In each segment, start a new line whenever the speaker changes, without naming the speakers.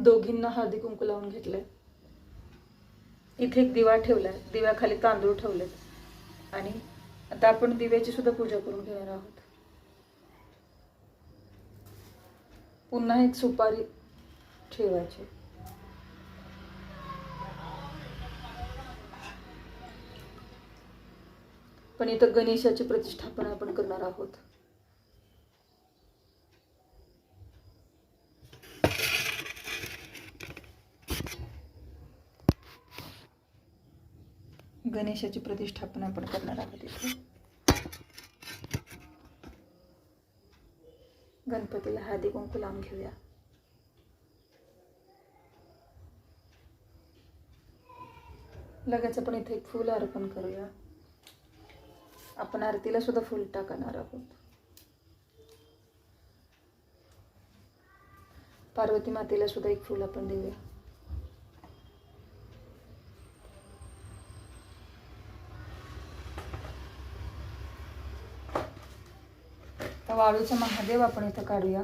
दोघींना हळदी कुंकू लावून घेतलंय. इथे एक दिवा ठेवलाय. दिव्याखाली तांदूळ ठेवलेत. आणि आता आपण दिव्याची सुद्धा पूजा करून घेणार आहोत. पुन्हा एक सुपारी ठेवायची. पण इथं गणेशाची प्रतिष्ठापना आपण करणार आहोत. गणेशाची प्रतिष्ठापना आपण करणार आहोत इथे. गणपतीला हळदी कुंकू लावून घेऊया. लगेच आपण इथे एक फूल अर्पण करूया. आपण आरतीला सुद्धा फूल टाकणार आहोत. पार्वती मातेला सुद्धा एक फूल आपण देऊया तर वाळूचा महादेव आपण इथं काढूया.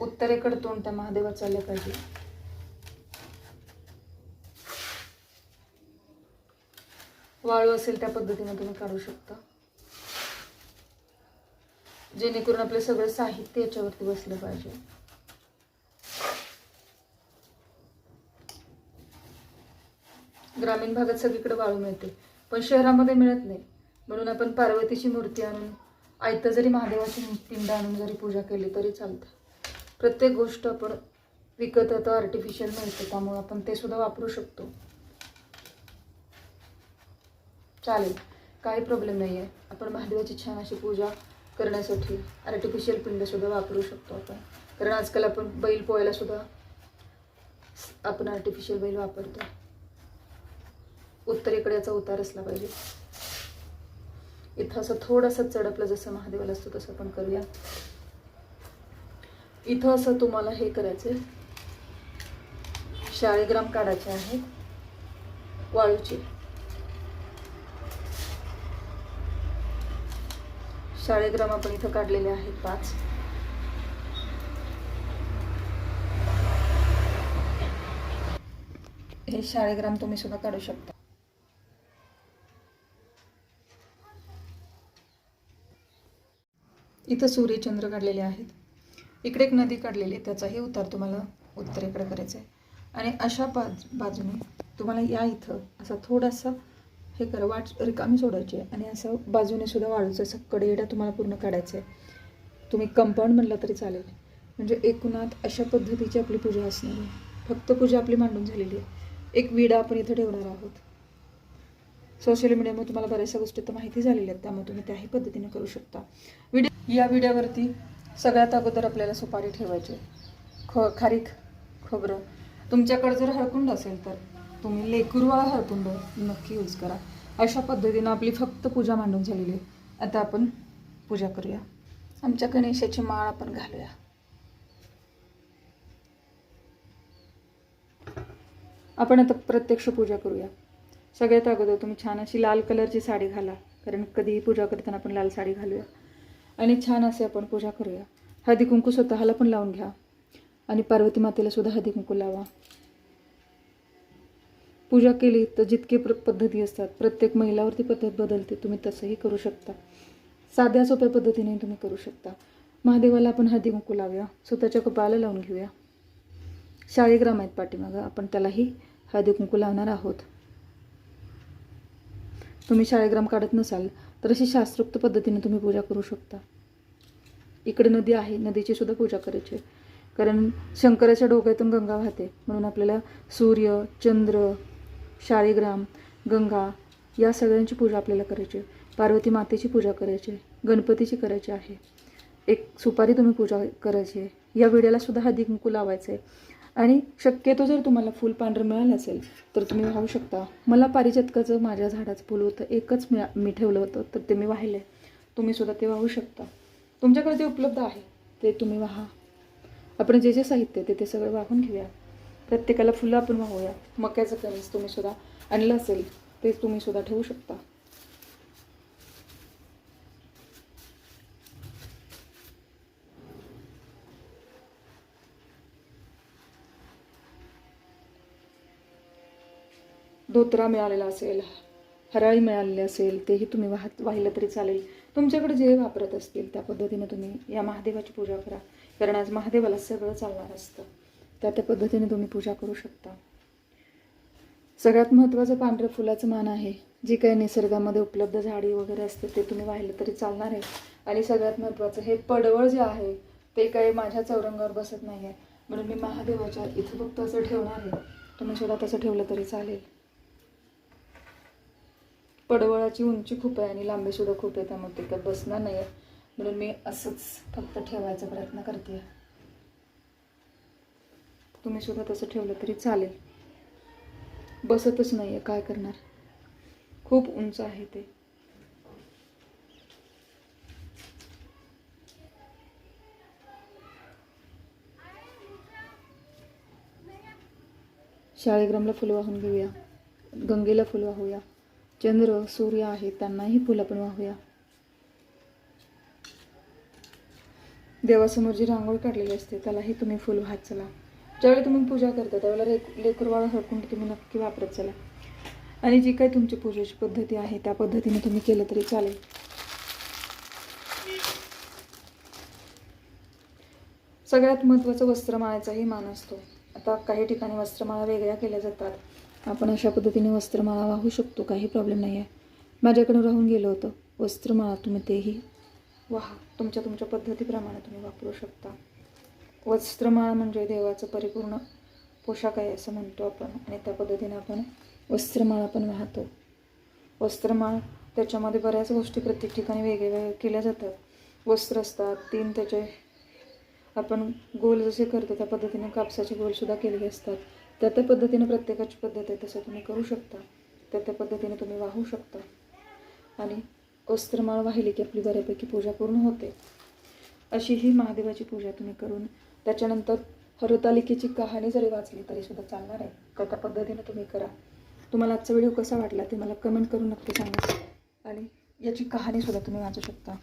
उत्तरेकडे तोंड त्या महादेवाचं आलं पाहिजे. वाळू असेल त्या पद्धतीने तुम्ही काढू शकता. जेणेकरून आपलं सगळं साहित्य याच्यावरती बसलं पाहिजे. ग्रामीण भागात सगळीकडे वाळू मिळते. पण शहरामध्ये मिळत नाही. म्हणून आपण पार्वतीची मूर्ती आणून आयतं जरी महादेवाची पिंड आणून जरी पूजा केली तरी चालतं. प्रत्येक गोष्ट आपण विकत आता आर्टिफिशियल मिळतं त्यामुळे आपण ते सुद्धा वापरू शकतो. चालेल काही प्रॉब्लेम नाही आहे आपण महादेवाची छान अशी पूजा करण्यासाठी आर्टिफिशियल पिंडसुद्धा वापरू शकतो आपण. कारण आजकाल आपण बैल पोहायला सुद्धा आपण आर्टिफिशियल बैल वापरतो. उत्तरेकडे याचा उतार असला पाहिजे. इथं असं थोडंसं चढपलं जसं महादेवाला असतो तसं आपण करूया. इथं असं तुम्हाला हे करायचं शाळेग्राम काढायचे आहेत वाळूचे. शाळेग्राम आपण इथं काढलेले आहेत पाच. हे शाळेग्राम तुम्ही सुद्धा काढू शकता. इथं सूर्यचंद्र काढलेले आहेत. इकडे एक नदी काढलेली आहे. त्याचाही उतार तुम्हाला उत्तरेकडे करायचा आहे आणि अशा बाज बाजूने तुम्हाला या इथं असा थोडासा हे करा वाट रिकामी सोडायची आहे. आणि असं बाजूने सुद्धा वाळूचं असं कडेडा तुम्हाला पूर्ण काढायचं आहे तुम्ही कंपाऊंड म्हणलं तरी चालेल. म्हणजे एकूणात अशा पद्धतीची आपली पूजा असणार आहे. फक्त पूजा आपली मांडून झालेली आहे. एक विडा आपण इथं ठेवणार आहोत. सोशल मीडियामुळे तुम्हाला बऱ्याचशा गोष्टी तर माहिती झालेल्या आहेत. त्यामुळे तुम्ही त्याही पद्धतीने करू शकता. व्हिडिओ या व्हिडिओवरती सगळ्यात अगोदर आपल्याला सुपारी ठेवायची ख खारीक खोबरं. तुमच्याकडे जर हळकुंड असेल तर तुम्ही लेकुरवाळा हळकुंड नक्की यूज करा. अशा पद्धतीनं आपली फक्त पूजा मांडून झालेली आहे. आता आपण पूजा करूया. आमच्या गणेशाची माळ आपण घालूया. आपण आता प्रत्यक्ष पूजा करूया. सगळ्यात अगोदर तुम्ही छान अशी लाल कलरची साडी घाला. कारण कधीही पूजा करताना आपण लाल साडी घालूया. आणि छान असे आपण पूजा करूया. हळदी कुंकू स्वतःला पण लावून घ्या. आणि पार्वती मातेला सुद्धा हळदी कुंकू लावा. पूजा केली तर जितके प्र पद्धती असतात प्रत्येक महिलावरती पद्धत बदलते तुम्ही तसंही करू शकता. साध्या सोप्या पद्धतीने तुम्ही करू शकता. महादेवाला आपण हळदी कुंकू लावूया. स्वतःच्या कपाळाला लावून घेऊया. शाळेग्राम आहेत पाठीमागं. आपण त्यालाही हळदी कुंकू लावणार आहोत. तुम्ही शाळेग्राम काढत नसाल तर अशी शास्त्रोक्त पद्धतीने तुम्ही पूजा करू शकता. इकडे नदी आहे नदीची सुद्धा पूजा करायची आहे. कारण शंकराच्या डोक्यातून गंगा वाहते. म्हणून आपल्याला सूर्य चंद्र शाळेग्राम गंगा या सगळ्यांची पूजा आपल्याला करायची आहे. पार्वती मातेची पूजा करायची आहे. गणपतीची करायची आहे. एक सुपारी तुम्ही पूजा करायची आहे. या व्हिडिओला सुद्धा हळदी कुंकू लावायचं आहे आणि शक्यतो जर तुम्हाला फूल पांढरं मिळालं असेल तर तुम्ही वाहू शकता. मला पारिजातकाचं माझ्या झाडाचं फुल होतं एकच मिळा मी ठेवलं होतं तर ते मी वाहिलं आहे तुम्हीसुद्धा ते वाहू शकता. तुमच्याकडे जे उपलब्ध आहे ते तुम्ही वाहा. आपण जे जे साहित्य आहे ते ते सगळं वाहून घेऊया. प्रत्येकाला फुलं आपण वाहूया. मक्याचं कणीस तुम्हीसुद्धा आणलं असेल ते तुम्हीसुद्धा ठेवू शकता. धोतरा मिळालेला असेल हराळी मिळालेली असेल तेही तुम्ही वाहत वाहिलं तरी चालेल. तुमच्याकडे जे वापरत असतील त्या पद्धतीने तुम्ही या महादेवाची पूजा करा. कारण आज महादेवाला सगळं चालणार असतं. त्या त्या पद्धतीने तुम्ही पूजा करू शकता. सगळ्यात महत्त्वाचं पांढऱ्या फुलाचं मान आहे. जी काही निसर्गामध्ये उपलब्ध झाडी वगैरे असते ते तुम्ही वाहिलं तरी चालणार आहे. आणि सगळ्यात महत्त्वाचं हे पडवळ जे आहे ते काही माझ्या चौरंगावर बसत नाही आहे म्हणून मी महादेवाच्या इथं फक्त असं ठेवणार आहे. तुम्ही सुद्धा तसं ठेवलं तरी चालेल. पडवळाची उंची खूप आहे आणि लांबी सुद्धा खूप आहे त्यामुळे ते काय बसणार नाही आहे म्हणून मी असंच फक्त ठेवायचा प्रयत्न करते तुम्ही सुद्धा तसं ठेवलं तरी चालेल. बसतच नाही आहे काय करणार? खूप उंच आहे ते. शाळेग्रामला फुलं वाहून घेऊया. गंगेला फुलं वाहूया. चंद्र सूर्य आहे त्यांनाही फुलं आपण वाहूया. देवासमोर जी रांगोळी काढलेली असते त्यालाही तुम्ही फुल वाहत चला. ज्यावेळी तुम्ही पूजा करता त्यावेळेला रे लेकरवाळा हरकुंड तुम्ही नक्की वापरत चला. आणि जी काही तुमची पूजेची पद्धती आहे त्या पद्धतीने तुम्ही केलं तरी चालेल. सगळ्यात महत्त्वाचं वस्त्रमाळेचाही मान असतो. आता काही ठिकाणी वस्त्रमाळा वेगळ्या केल्या जातात. आपण अशा पद्धतीने वस्त्रमाळा वाहू शकतो काही प्रॉब्लेम नाही आहे माझ्याकडून राहून गेलं होतं. वस्त्रमाळा तुम्ही तेही वाहा. तुमच्या तुमच्या पद्धतीप्रमाणे तुम्ही वापरू शकता. वस्त्रमाळ म्हणजे देवाचं परिपूर्ण पोशाख आहे असं म्हणतो आपण. आणि त्या पद्धतीने आपण वस्त्रमाळा पण वाहतो. वस्त्रमाळ त्याच्यामध्ये बऱ्याच गोष्टी प्रत्येक ठिकाणी वेगवेगळ्या केल्या जातात. वस्त्र असतात तीन त्याचे आपण गोल जसे करतो त्या पद्धतीने कापसाचे गोलसुद्धा केलेले असतात. त्या त्या पद्धतीने प्रत्येकाची पद्धत आहे तसं तुम्ही करू शकता. त्या त्या पद्धतीने तुम्ही वाहू शकता. आणि वस्त्रमाळ वाहिली की आपली बऱ्यापैकी पूजा पूर्ण होते. अशी ही महादेवाची पूजा तुम्ही करून त्याच्यानंतर हरतालिकेची कहाणी जरी वाचली तरी सुद्धा चालणार आहे. तर त्या पद्धतीने तुम्ही करा. तुम्हाला आजचा व्हिडिओ कसा वाटला ते मला कमेंट करून नक्की सांगा. आणि याची कहाणीसुद्धा तुम्ही वाचू शकता.